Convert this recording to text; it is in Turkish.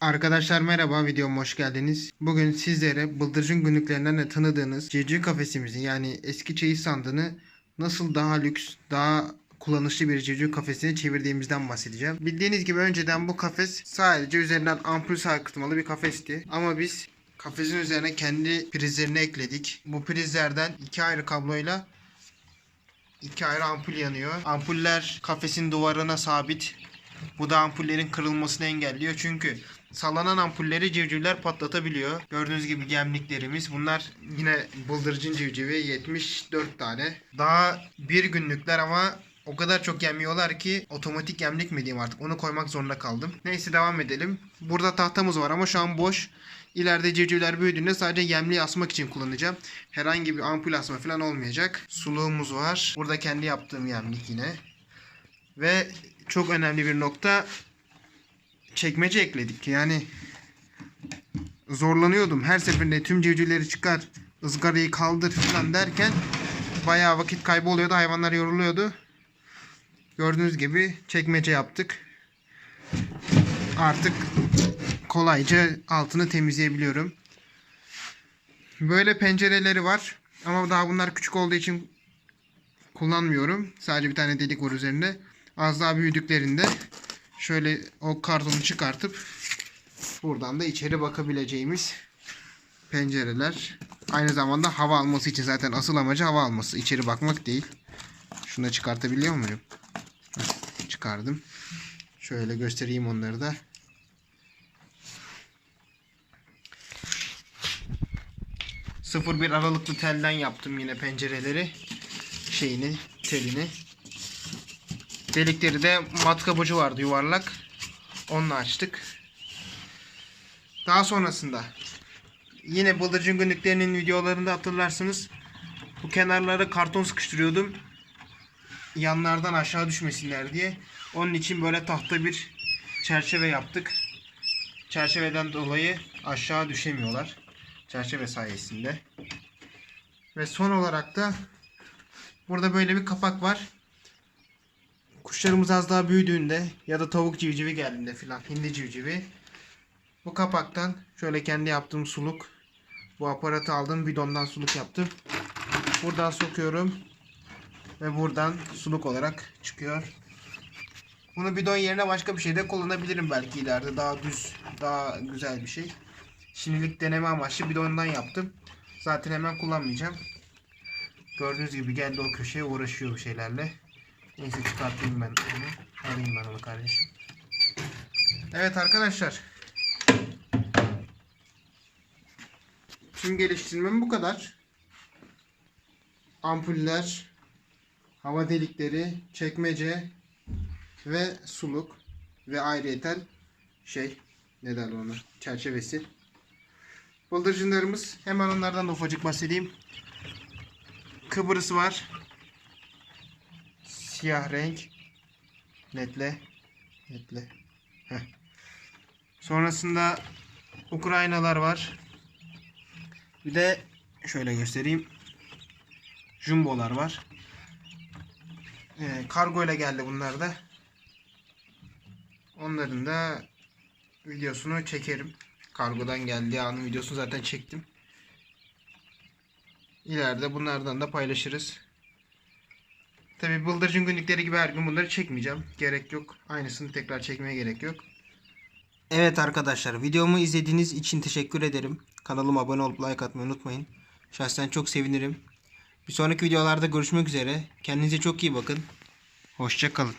Arkadaşlar merhaba videoma hoş geldiniz. Bugün sizlere bıldırcın günlüklerinden de tanıdığınız civciv kafesimizin yani eski çeyiz sandığını nasıl daha lüks, daha kullanışlı bir civciv kafesine çevirdiğimizden bahsedeceğim. Bildiğiniz gibi önceden bu kafes sadece üzerinden ampul sarkıtmalı bir kafesti. Ama biz kafesin üzerine kendi prizlerini ekledik. Bu prizlerden iki ayrı kabloyla iki ayrı ampul yanıyor. Ampuller kafesin duvarına sabit. Bu da ampullerin kırılmasını engelliyor. Çünkü sallanan ampulleri civcivler patlatabiliyor. Gördüğünüz gibi gemliklerimiz. Bunlar yine bıldırcın civcivi 74 tane. Daha bir günlükler ama o kadar çok yemiyorlar ki otomatik gemlik mi diyeyim artık onu koymak zorunda kaldım. Neyse devam edelim. Burada tahtamız var ama şu an boş. İleride civcivler büyüdüğünde sadece yemliği asmak için kullanacağım. Herhangi bir ampul asma falan olmayacak. Suluğumuz var. Burada kendi yaptığım yemlik yine. Ve çok önemli bir nokta çekmece ekledik. Yani zorlanıyordum. Her seferinde tüm civcivleri çıkar, ızgarayı kaldır falan derken bayağı vakit kaybı oluyordu. Hayvanlar yoruluyordu. Gördüğünüz gibi çekmece yaptık. Artık kolayca altını temizleyebiliyorum. Böyle pencereleri var. Ama daha bunlar küçük olduğu için kullanmıyorum. Sadece bir tane delik var üzerinde. Az daha büyüdüklerinde şöyle o kartonu çıkartıp buradan da içeri bakabileceğimiz pencereler. Aynı zamanda hava alması için zaten asıl amacı hava alması. İçeri bakmak değil. Şunu da çıkartabiliyor muyum? Çıkardım. Şöyle göstereyim onları da. Sıfır bir aralıklı telden yaptım yine pencereleri. Şeyini, telini. Delikleri de matkap ucu vardı yuvarlak. Onunla açtık. Daha sonrasında yine bıldırcın günlüklerinin videolarında hatırlarsınız. Bu kenarlara karton sıkıştırıyordum. Yanlardan aşağı düşmesinler diye. Onun için böyle tahta bir çerçeve yaptık. Çerçeveden dolayı aşağı düşemiyorlar. Çerçeve sayesinde. Ve son olarak da burada böyle bir kapak var. Kuşlarımız az daha büyüdüğünde ya da tavuk civcivi geldiğinde filan hindi civcivi bu kapaktan şöyle kendi yaptığım suluk bu aparatı aldım bidondan suluk yaptım. Buradan sokuyorum ve buradan suluk olarak çıkıyor. Bunu bidon yerine başka bir şeyde kullanabilirim belki ileride daha düz daha güzel bir şey. Şimdilik deneme amaçlı bidondan yaptım. Zaten hemen kullanmayacağım. Gördüğünüz gibi geldi o köşeye uğraşıyor bu şeylerle. Neyse çıkartayım ben onu. Alayım ben onu kardeşim. Evet arkadaşlar. Tüm geliştirmem bu kadar. Ampuller, hava delikleri, çekmece ve suluk ve ayrıyeten şey ne derler ona çerçevesi. Bıldırcınlarımız hemen onlardan da ufacık bahsedeyim. Kıbrıs var. Siyah renk. Netle. Netle. Sonrasında Ukraynalar var. Bir de şöyle göstereyim. Jumbolar var. Ee, kargo ile geldi bunlar da. Onların da videosunu çekerim. Kargodan geldiği anın videosunu zaten çektim. İleride bunlardan da paylaşırız. Tabi bıldırcın günlükleri gibi her gün bunları çekmeyeceğim. Gerek yok. Aynısını tekrar çekmeye gerek yok. Evet arkadaşlar videomu izlediğiniz için teşekkür ederim. Kanalıma abone olup like atmayı unutmayın. Şahsen çok sevinirim. Bir sonraki videolarda görüşmek üzere. Kendinize çok iyi bakın. Hoşçakalın.